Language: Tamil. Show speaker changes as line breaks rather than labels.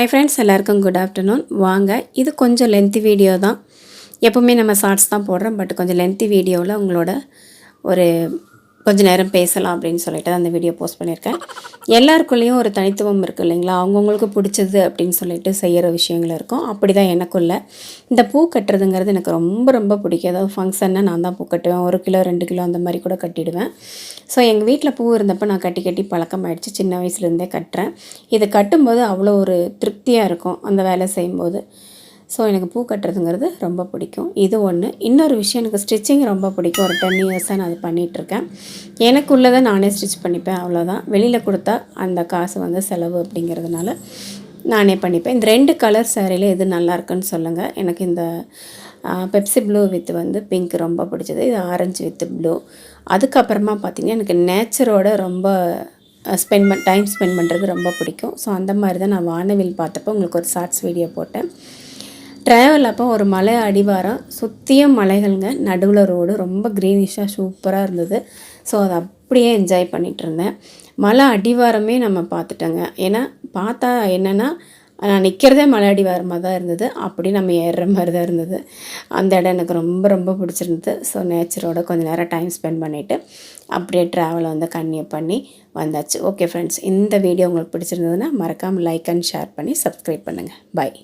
ஹை ஃப்ரெண்ட்ஸ் எல்லாருக்கும் குட் ஆஃப்டர்நூன் வாங்க இது கொஞ்சம் லென்த்தி வீடியோ தான். எப்போவுமே நம்ம ஷார்ட்ஸ் தான் போடுறோம் பட் கொஞ்சம் லென்த்தி வீடியோவில் உங்களோட ஒரு கொஞ்ச நேரம் பேசலாம் அப்படின்னு சொல்லிட்டு அந்த வீடியோ போஸ்ட் பண்ணியிருக்கேன். எல்லாருக்குள்ளேயும் ஒரு தனித்துவம் இருக்குது இல்லைங்களா? அவங்கவுங்களுக்கு பிடிச்சது அப்படின்னு சொல்லிட்டு செய்கிற விஷயங்கள் இருக்கும். அப்படி தான் எனக்குள்ள இந்த பூ கட்டுறதுங்கிறது எனக்கு ரொம்ப ரொம்ப பிடிக்கும். ஏதாவது ஃபங்க்ஷன்னா நான் தான் பூ கட்டுவேன். ஒரு கிலோ ரெண்டு கிலோ அந்த மாதிரி கூட கட்டிடுவேன். ஸோ எங்கள் வீட்டில் பூ இருந்தப்போ நான் கட்டி கட்டி பழக்கமாயிடுச்சு. சின்ன வயசுலேருந்தே கட்டுறேன். இதை கட்டும்போது அவ்வளோ ஒரு திருப்தியாக இருக்கும் அந்த வேலை செய்யும்போது. ஸோ எனக்கு பூ கட்டுறதுங்கிறது ரொம்ப பிடிக்கும். இது ஒன்று இன்னொரு விஷயம் எனக்கு ஸ்டிச்சிங் ரொம்ப பிடிக்கும். ஒரு டென் இயர்ஸாக நான் அது பண்ணிகிட்ருக்கேன் எனக்கு உள்ளதை நானே ஸ்டிச் பண்ணிப்பேன். அவ்வளோதான் வெளியில் கொடுத்தா அந்த காசு வந்து செலவு அப்படிங்கிறதுனால நானே பண்ணிப்பேன். இந்த ரெண்டு கலர் சேரீல எது நல்லா இருக்குன்னு சொல்லுங்கள் எனக்கு இந்த பெப்சி ப்ளூ வித் வந்து பிங்க் ரொம்ப பிடிச்சது. இது ஆரஞ்சு வித் ப்ளூ அதுக்கப்புறமா பார்த்திங்கன்னா எனக்கு நேச்சரோட ரொம்ப ஸ்பெண்ட் பண் டைம் ஸ்பெண்ட் பண்ணுறது ரொம்ப பிடிக்கும். ஸோ அந்த மாதிரி தான் நான் வானவில் பார்த்தப்போ உங்களுக்கு ஒரு ஷார்ட்ஸ் வீடியோ போட்டேன். ட்ராவல் அப்போ ஒரு மலை அடிவாரம் சுற்றியும் மலைகள்ங்க. நடுவில் ரோடு ரொம்ப க்ரீனிஷாக சூப்பராக இருந்தது. ஸோ அதை அப்படியே என்ஜாய் பண்ணிகிட்டு இருந்தேன். மலை அடிவாரமே நம்ம பார்த்துட்டோங்க. ஏன்னா பார்த்தா என்னென்னா நான் நிற்கிறதே மலை அடிவாரமாக தான் இருந்தது. அப்படி நம்ம ஏறுற மாதிரி தான் இருந்தது. அந்த இடம் எனக்கு ரொம்ப ரொம்ப பிடிச்சிருந்தது. ஸோ நேச்சரோட கொஞ்சம் நேரம் டைம் ஸ்பெண்ட் பண்ணிவிட்டு அப்படியே ட்ராவலை வந்து கன்னியூ பண்ணி வந்தாச்சு. ஓகே ஃப்ரெண்ட்ஸ் இந்த வீடியோ உங்களுக்கு பிடிச்சிருந்ததுன்னா மறக்காமல் லைக் அண்ட் ஷேர் பண்ணி சப்ஸ்கிரைப் பண்ணுங்கள் பாய்